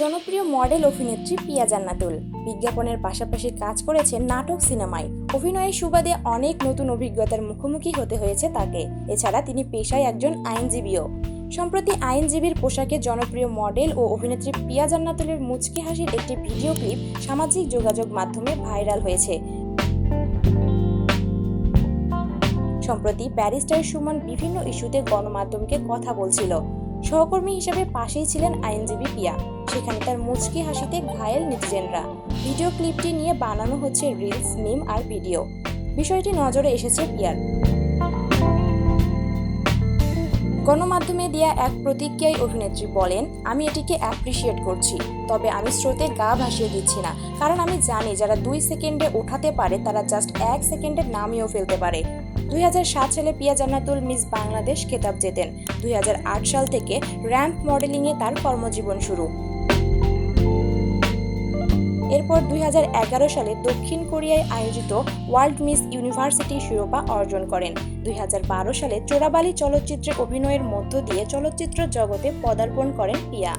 জনপ্রিয় মডেল অভিনেত্রী পিয়া জান্নাতুল। বিজ্ঞাপনের পাশাপাশি কাজ করেছেন নাটক সিনেমায়। অভিনয়ের সুবাদে অনেক নতুন অভিজ্ঞতার মুখোমুখি হতে হয়েছে তাকে। এছাড়া তিনি পেশায় একজন আইনজীবীও। সম্প্রতি আইনজীবীর পোশাকে জনপ্রিয় মডেল ও অভিনেত্রী পিয়া জান্নাতুলের মুচকি হাসির একটি ভিডিও ক্লিপ সামাজিক যোগাযোগ মাধ্যমে ভাইরাল হয়েছে। সম্প্রতি ব্যারিস্টার সুমন বিভিন্ন ইস্যুতে গণমাধ্যমকে কথা বলছিল। সহকর্মী হিসেবে পাশেই ছিলেন আইনজীবী পিয়া। সেখানে তার মুচকি হাসিতে ঘায়েল নেটিজেনরা। ভিডিও ক্লিপটি নিয়ে বানানো হচ্ছে রিলস, মিম আর ভিডিও। বিষয়টি নজরে এসেছে পিয়ার গণমাধ্যমে দেয়া এক প্রতিক্রিয়ায় অভিনেত্রী বলেন, আমি এটিকে অ্যাপ্রিসিয়েট করছি, তবে আমি স্রোতে গা ভাসিয়ে দিচ্ছি না। কারণ আমি জানি যারা দুই সেকেন্ডে ওঠাতে পারে, তারা জাস্ট এক সেকেন্ডে নামিয়েও ফেলতে পারে। দুই সাত সালে পিয়া জান্নাতুল মিস বাংলাদেশ খেতাব জেতেন। দুই হাজার আট সাল থেকে র্যাম্প মডেলিংয়ে তার কর্মজীবন শুরু। এরপর দুই হাজার এগারো সালে দক্ষিণ কোরিয়ায় আয়োজিত ওয়ার্ল্ড মিস ইউনিভার্সিটি শিরোপা অর্জন করেন। দুই হাজার বারো সালে চোরাবালি চলচ্চিত্রে অভিনয়ের মধ্য দিয়ে চলচ্চিত্র জগতে পদার্পণ করেন পিয়া।